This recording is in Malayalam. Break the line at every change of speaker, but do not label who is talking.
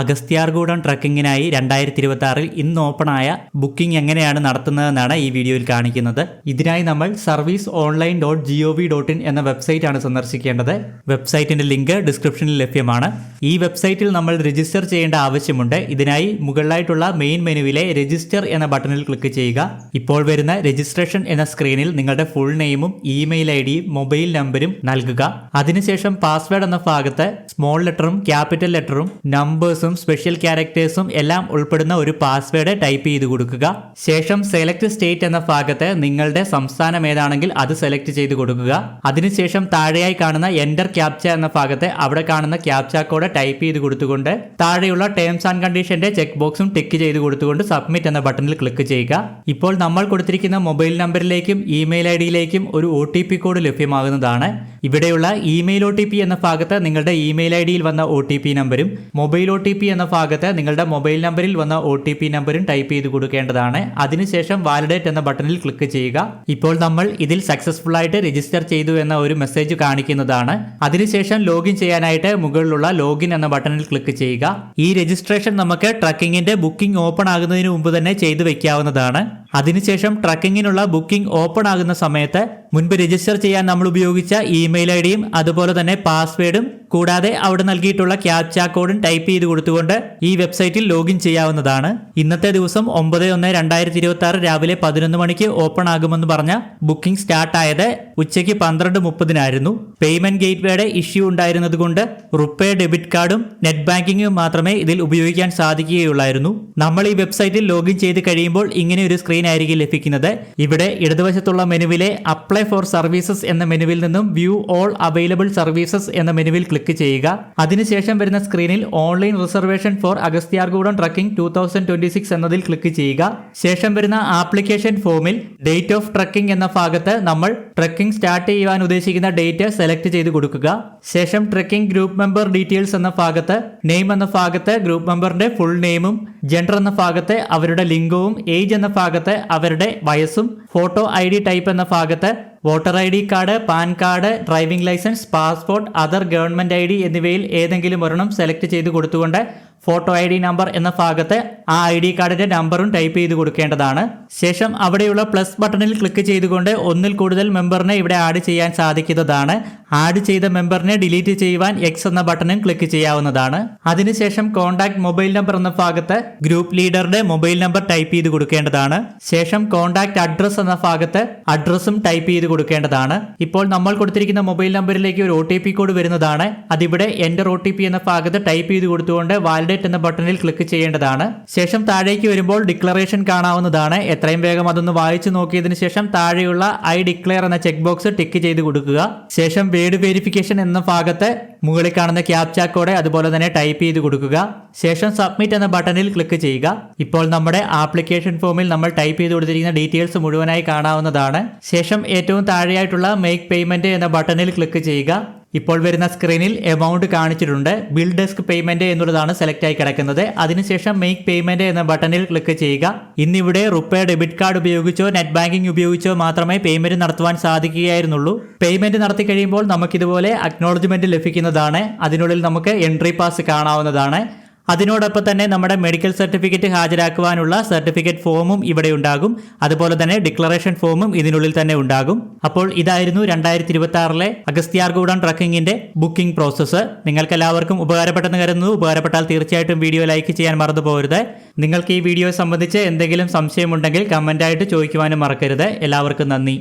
അഗസ്ത്യാർകൂടം ട്രക്കിങ്ങിനായി രണ്ടായിരത്തി ഇരുപത്തി ആറിൽ ഇന്ന് ഓപ്പണായ ബുക്കിംഗ് എങ്ങനെയാണ് നടത്തുന്നതെന്നാണ് ഈ വീഡിയോയിൽ കാണിക്കുന്നത്. ഇതിനായി നമ്മൾ service online dot G O V dot in എന്ന വെബ്സൈറ്റ് ആണ് സന്ദർശിക്കേണ്ടത്. വെബ്സൈറ്റിന്റെ ലിങ്ക് ഡിസ്ക്രിപ്ഷനിൽ ലഭ്യമാണ്. ഈ വെബ്സൈറ്റിൽ നമ്മൾ രജിസ്റ്റർ ചെയ്യേണ്ട ആവശ്യമുണ്ട്. ഇതിനായി മുകളിലായിട്ടുള്ള മെയിൻ മെനുവിലെ രജിസ്റ്റർ എന്ന ബട്ടണിൽ ക്ലിക്ക് ചെയ്യുക. ഇപ്പോൾ വരുന്ന രജിസ്ട്രേഷൻ എന്ന സ്ക്രീനിൽ നിങ്ങളുടെ ഫുൾ നെയിമും ഇമെയിൽ ഐ ഡിയും മൊബൈൽ നമ്പരും നൽകുക. അതിനുശേഷം പാസ്വേഡ് എന്ന ഭാഗത്ത് സ്മോൾ ലെറ്ററും ക്യാപിറ്റൽ ലെറ്ററും നമ്പേഴ്സും സ്പെഷ്യൽ ക്യാരക്ടേഴ്സും എല്ലാം ഉൾപ്പെടുന്ന ഒരു പാസ്വേഡ് ടൈപ്പ് ചെയ്ത് കൊടുക്കുക. ശേഷം സെലക്ട് സ്റ്റേറ്റ് എന്ന ഭാഗത്ത് നിങ്ങളുടെ സംസ്ഥാനം ഏതാണെങ്കിൽ അത് സെലക്ട് ചെയ്ത് കൊടുക്കുക. അതിനുശേഷം താഴെയായി കാണുന്ന എന്റർ ക്യാപ്ച എന്ന ഭാഗത്ത് അവിടെ കാണുന്ന ക്യാപ്ച കോഡ് ടൈപ്പ് ചെയ്ത് കൊടുത്തുകൊണ്ട് താഴെയുള്ള ടേംസ് ആൻഡ് കണ്ടീഷന്റെ ചെക്ക് ബോക്സും ടിക്ക് ചെയ്ത് കൊടുത്തുകൊണ്ട് സബ്മിറ്റ് എന്ന ബട്ടണിൽ ക്ലിക്ക് ചെയ്യുക. ഇപ്പോൾ നമ്മൾ കൊടുത്തിരിക്കുന്ന മൊബൈൽ നമ്പറിലേക്കും ഇമെയിൽ ഐ ഡിയിലേക്കും ഒരു ഒ കോഡ് ലഭ്യമാകുന്നതാണ്. ഇവിടെയുള്ള ഇമെയിൽ ഒ എന്ന ഭാഗത്ത് നിങ്ങളുടെ ഇമെയിൽ ഐ ഡിയിൽ വന്ന ഒ നമ്പരും മൊബൈൽ ഒ എന്ന ഭാഗത്ത് നിങ്ങളുടെ മൊബൈൽ നമ്പറിൽ വന്ന ഒ നമ്പരും ടൈപ്പ് ചെയ്ത് കൊടുക്കേണ്ടതാണ്. അതിനുശേഷം വാലിഡേറ്റ് എന്ന ബട്ടണിൽ ക്ലിക്ക് ചെയ്യുക. ഇപ്പോൾ നമ്മൾ ഇതിൽ സക്സസ്ഫുൾ ആയിട്ട് രജിസ്റ്റർ ചെയ്തു എന്ന ഒരു മെസ്സേജ് കാണിക്കുന്നതാണ്. അതിനുശേഷം ലോഗിൻ ചെയ്യാനായിട്ട് മുകളിലുള്ള ലോഗിൻ എന്ന ബട്ടണിൽ ക്ലിക്ക് ചെയ്യുക. ഈ രജിസ്ട്രേഷൻ നമുക്ക് ട്രക്കിങ്ങിന്റെ ബുക്കിംഗ് ഓപ്പൺ ആകുന്നതിന് മുമ്പ് തന്നെ ചെയ്തു വെക്കാവുന്നതാണ്. അതിനുശേഷം ട്രക്കിങ്ങിനുള്ള ബുക്കിംഗ് ഓപ്പൺ ആകുന്ന സമയത്ത് മുൻപ് രജിസ്റ്റർ ചെയ്യാൻ നമ്മൾ ഉപയോഗിച്ച ഇമെയിൽ ഐ ഡിയും അതുപോലെ തന്നെ പാസ്വേഡും കൂടാതെ അവിടെ നൽകിയിട്ടുള്ള ക്യാപ്ച കോഡും ടൈപ്പ് ചെയ്ത് കൊടുത്തുകൊണ്ട് ഈ വെബ്സൈറ്റിൽ ലോഗിൻ ചെയ്യാവുന്നതാണ്. ഇന്നത്തെ ദിവസം ഒമ്പത് ഒന്ന് രണ്ടായിരത്തി ഇരുപത്തി ആറ് രാവിലെ പതിനൊന്ന് മണിക്ക് ഓപ്പൺ ആകുമെന്ന് പറഞ്ഞ ബുക്കിംഗ് സ്റ്റാർട്ട് ആയത് ഉച്ചയ്ക്ക് പന്ത്രണ്ട് മുപ്പതിനായിരുന്നു. പേയ്മെന്റ് ഗേറ്റ്വേയുടെ ഇഷ്യൂ ഉണ്ടായിരുന്നത് കൊണ്ട് റുപ്പേ ഡെബിറ്റ് കാർഡും നെറ്റ് ബാങ്കിങ്ങും മാത്രമേ ഇതിൽ ഉപയോഗിക്കാൻ സാധിക്കുകയുള്ളായിരുന്നു. നമ്മൾ ഈ വെബ്സൈറ്റിൽ ലോഗിൻ ചെയ്ത് കഴിയുമ്പോൾ ഇങ്ങനെ ഒരു സ്ക്രീൻ ആയിരിക്കും ലഭിക്കുന്നത്. ഇവിടെ ഇടതുവശത്തുള്ള മെനുവിലെ അപ്ലൈ ഫോർ സർവീസസ് എന്ന മെനുവിൽ നിന്നും വ്യൂ ഓൾ അവൈലബിൾ സർവീസസ് എന്ന മെനുവിൽ ക്ലിക്ക് ചെയ്യുക. അതിനുശേഷം വരുന്ന സ്ക്രീനിൽ online reservation for Agasthyarkoodam trekking two thousand twenty six എന്നതിൽ ക്ലിക്ക് ചെയ്യുക. ശേഷം വരുന്ന ആപ്ലിക്കേഷൻ ഫോമിൽ ഡേറ്റ് ഓഫ് ട്രക്കിംഗ് എന്ന ഭാഗത്ത് നമ്മൾ ട്രക്കിംഗ് സ്റ്റാർട്ട് ചെയ്യുവാൻ ഉദ്ദേശിക്കുന്ന ഡേറ്റ് സെലക്ട് ചെയ്ത് കൊടുക്കുക. ശേഷം ട്രക്കിംഗ് ഗ്രൂപ്പ് മെമ്പർ ഡീറ്റെയിൽസ് എന്ന ഭാഗത്ത് നെയിം എന്ന ഭാഗത്ത് ഗ്രൂപ്പ് മെമ്പറിന്റെ ഫുൾ നെയിമും ജെൻഡർ എന്ന ഭാഗത്ത് അവരുടെ ലിംഗവും ഏജ് എന്ന ഭാഗത്ത് അവരുടെ വയസ്സും ഫോട്ടോ ഐ ഡി ടൈപ്പ് എന്ന ഭാഗത്ത് voter I D card PAN card driving licence passport other government I D എന്നിവയിൽ ഏതെങ്കിലും ഒരെണ്ണം സെലക്ട് ചെയ്ത് കൊടുത്തുകൊണ്ട് ഫോട്ടോ ഐ ഡി നമ്പർ എന്ന ഭാഗത്ത് ആ ഐ ഡി കാർഡിന്റെ നമ്പറും ടൈപ്പ് ചെയ്ത് കൊടുക്കേണ്ടതാണ്. ശേഷം അവിടെയുള്ള പ്ലസ് ബട്ടണിൽ ക്ലിക്ക് ചെയ്തുകൊണ്ട് ഒന്നിൽ കൂടുതൽ മെമ്പറിനെ ഇവിടെ ആഡ് ചെയ്യാൻ സാധിക്കുന്നതാണ്. ആഡ് ചെയ്ത മെമ്പറിനെ ഡിലീറ്റ് ചെയ്യുവാൻ എക്സ് എന്ന ബട്ടണും ക്ലിക്ക് ചെയ്യാവുന്നതാണ്. അതിനുശേഷം കോൺടാക്ട് മൊബൈൽ നമ്പർ എന്ന ഭാഗത്ത് ഗ്രൂപ്പ് ലീഡറുടെ മൊബൈൽ നമ്പർ ടൈപ്പ് ചെയ്ത് കൊടുക്കേണ്ടതാണ്. ശേഷം കോൺടാക്ട് അഡ്രസ് എന്ന ഭാഗത്ത് അഡ്രസ്സും ടൈപ്പ് ചെയ്ത് കൊടുക്കേണ്ടതാണ്. ഇപ്പോൾ നമ്മൾ കൊടുത്തിരിക്കുന്ന മൊബൈൽ നമ്പറിലേക്ക് ഒരു ഒ കോഡ് വരുന്നതാണ്. അതിവിടെ എന്റെ ഒ എന്ന ഭാഗത്ത് ടൈപ്പ് ചെയ്ത് കൊടുത്തുകൊണ്ട് വാലിഡേറ്റ് എന്ന ബട്ടണിൽ ക്ലിക്ക് ചെയ്യേണ്ടതാണ്. ശേഷം താഴേക്ക് വരുമ്പോൾ ഡിക്ലറേഷൻ കാണാവുന്നതാണ്. എത്രയും വേഗം അതൊന്ന് വായിച്ചു നോക്കിയതിന് ശേഷം താഴെയുള്ള ഐ ഡിക്ലെയർ എന്ന ചെക്ക് ബോക്സ് ടിക്ക് ചെയ്ത് കൊടുക്കുക. ശേഷം വേഡ് വെരിഫിക്കേഷൻ എന്ന ഭാഗത്ത് മുകളിൽ കാണുന്ന കോഡ് അതുപോലെ തന്നെ ടൈപ്പ് ചെയ്ത് കൊടുക്കുക. ശേഷം സബ്മിറ്റ് എന്ന ബട്ടണിൽ ക്ലിക്ക് ചെയ്യുക. ഇപ്പോൾ നമ്മുടെ ആപ്ലിക്കേഷൻ ഫോമിൽ നമ്മൾ ടൈപ്പ് ചെയ്ത് കൊടുത്തിരിക്കുന്ന ഡീറ്റെയിൽസ് മുഴുവനായി കാണാവുന്നതാണ്. ശേഷം ഏറ്റവും താഴെയായിട്ടുള്ള മേക്ക് പേയ്മെന്റ് എന്ന ബട്ടണിൽ ക്ലിക്ക് ചെയ്യുക. ഇപ്പോൾ വരുന്ന സ്ക്രീനിൽ എമൗണ്ട് കാണിച്ചിട്ടുണ്ട്. ബിൽ ഡെസ്ക് പേയ്മെന്റ് എന്നുള്ളതാണ് സെലക്ട് ആയി കിടക്കുന്നത്. അതിനുശേഷം മേക്ക് പേയ്മെന്റ് എന്ന ബട്ടണിൽ ക്ലിക്ക് ചെയ്യുക. ഇന്നിവിടെ റുപ്പേ ഡെബിറ്റ് കാർഡ് ഉപയോഗിച്ചോ നെറ്റ് ബാങ്കിംഗ് ഉപയോഗിച്ചോ മാത്രമേ പേയ്മെന്റ് നടത്തുവാൻ സാധിക്കുകയായിരുന്നുള്ളൂ. പേയ്മെന്റ് നടത്തി കഴിയുമ്പോൾ നമുക്കിതുപോലെ അക്നോളജ്മെന്റ് ലഭിക്കുന്നതാണ്. അതിനുള്ളിൽ നമുക്ക് എൻട്രി പാസ് കാണാവുന്നതാണ്. അതിനോടൊപ്പം തന്നെ നമ്മുടെ മെഡിക്കൽ സർട്ടിഫിക്കറ്റ് ഹാജരാക്കുവാനുള്ള സർട്ടിഫിക്കറ്റ് ഫോമും ഇവിടെ ഉണ്ടാകും. അതുപോലെ തന്നെ ഡിക്ലറേഷൻ ഫോമും ഇതിനുള്ളിൽ തന്നെ ഉണ്ടാകും. അപ്പോൾ ഇതായിരുന്നു രണ്ടായിരത്തി ഇരുപത്തി ആറിലെ അഗസ്ത്യാർകൂടം ട്രക്കിങ്ങിന്റെ ബുക്കിംഗ് പ്രോസസ്സ് നിങ്ങൾക്ക് എല്ലാവർക്കും ഉപകാരപ്പെട്ടെന്ന് കരുതുന്നു. ഉപകാരപ്പെട്ടാൽ തീർച്ചയായിട്ടും വീഡിയോ ലൈക്ക് ചെയ്യാൻ മറന്നു പോകരുത്. നിങ്ങൾക്ക് ഈ വീഡിയോ സംബന്ധിച്ച് എന്തെങ്കിലും സംശയമുണ്ടെങ്കിൽ കമന്റായിട്ട് ചോദിക്കുവാനും മറക്കരുത്. എല്ലാവർക്കും നന്ദി.